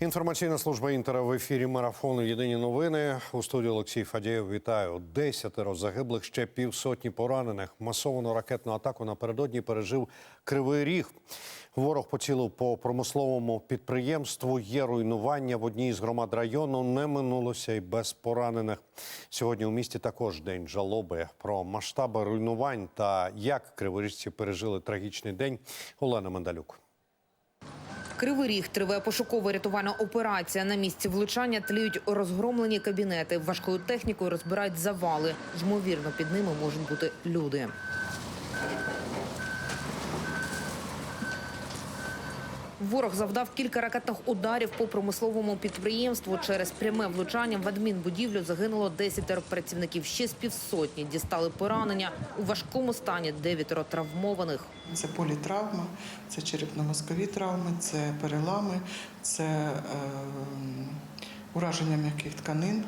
Інформаційна служба інтера в ефірі марафону Єдині новини. У студії Олексій Фадєєв. Вітаю. Десятеро загиблих, ще півсотні поранених. Масовану ракетну атаку напередодні пережив Кривий Ріг. Ворог поцілив по промисловому підприємству. Є руйнування в одній з громад району. Не минулося й без поранених. Сьогодні у місті також день жалоби про масштаби руйнувань та як криворіжці пережили трагічний день. Олена Мандалюк. Кривий ріг триває пошукова рятувальна операція. На місці влучання тліють розгромлені кабінети. Важкою технікою розбирають завали. Ймовірно, під ними можуть бути люди. Ворог завдав кілька ракетних ударів по промисловому підприємству. Через пряме влучання в адмінбудівлю загинуло 10 працівників. Ще з півсотні дістали поранення. У важкому стані дев'ятеро травмованих. Це політравма, це черепно-мозкові травми, це перелами, це е, ураження м'яких тканин.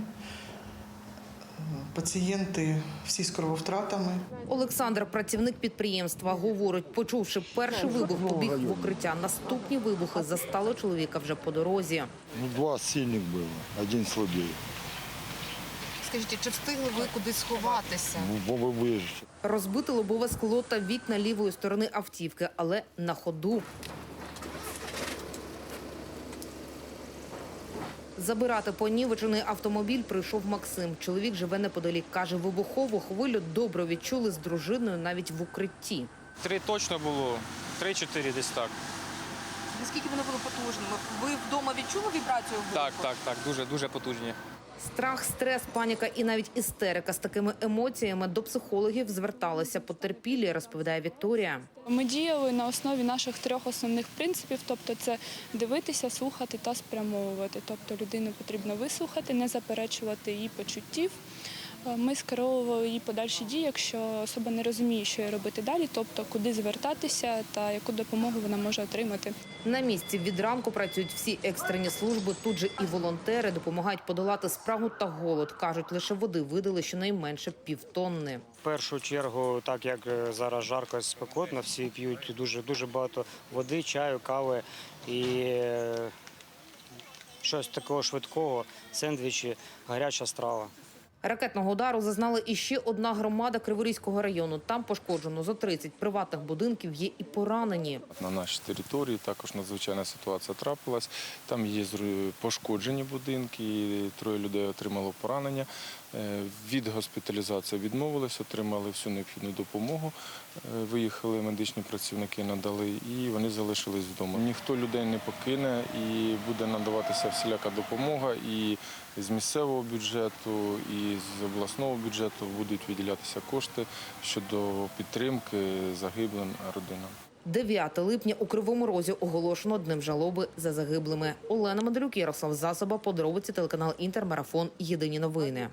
Пацієнти всі з крововтратами. Олександр, працівник підприємства, говорить, почувши перший вибух, побіг в укриття. Наступні вибухи застали чоловіка вже по дорозі. Ну, два сильных было, один слабее. Скажіть, чи встигли ви кудись сховатися? Бо ви вижите. Розбите лобове скло та вікна лівої сторони автівки, але на ходу. Забирати понівечений автомобіль прийшов Максим. Чоловік живе неподалік. Каже, вибухову хвилю добре відчули з дружиною навіть в укритті. Три точно було, три-чотири десь так. Наскільки вони були потужними? Ви вдома відчули вібрацію вибуху? Так, так, так, дуже, дуже потужні. Страх, стрес, паніка і навіть істерика з такими емоціями до психологів зверталися потерпілі, розповідає Вікторія. Ми діяли на основі наших трьох основних принципів, тобто це дивитися, слухати та спрямовувати. Тобто людину потрібно вислухати, не заперечувати її почуттів. Е, Ми скеровували її подальші дії, якщо особа не розуміє, що їй робити далі, тобто куди звертатися та яку допомогу вона може отримати. На місці від ранку працюють всі екстрені служби. Тут же і волонтери допомагають подолати спрагу та голод. кажуть, лише води видали щонайменше півтонни. В першу чергу, так як е, зараз жарко і спекотно, всі п'ють дуже дуже багато води, чаю, кави і е, щось такого швидкого, сендвічі, гаряча страва. Ракетного удару зазнала іще одна громада Криворізького району. Там пошкоджено зо 30 приватних будинків. Є і поранені. На нашій території також надзвичайна ситуація трапилась. Там є пошкоджені будинки, троє людей отримало поранення. Е, Від госпіталізації відмовились, отримали всю необхідну допомогу. Е, Виїхали медичні працівники, надали, і вони залишились вдома. Ніхто людей не покине і буде надаватися всіляка допомога і з місцевого бюджету, і з обласного бюджету будуть виділятися кошти щодо підтримки загиблим родинам. 9 липня у Кривому Розі оголошено днем жалоби за загиблими. Олена Мандрюк, Ярослав Засоба, подробиці телеканал Інтермарафон Єдині новини.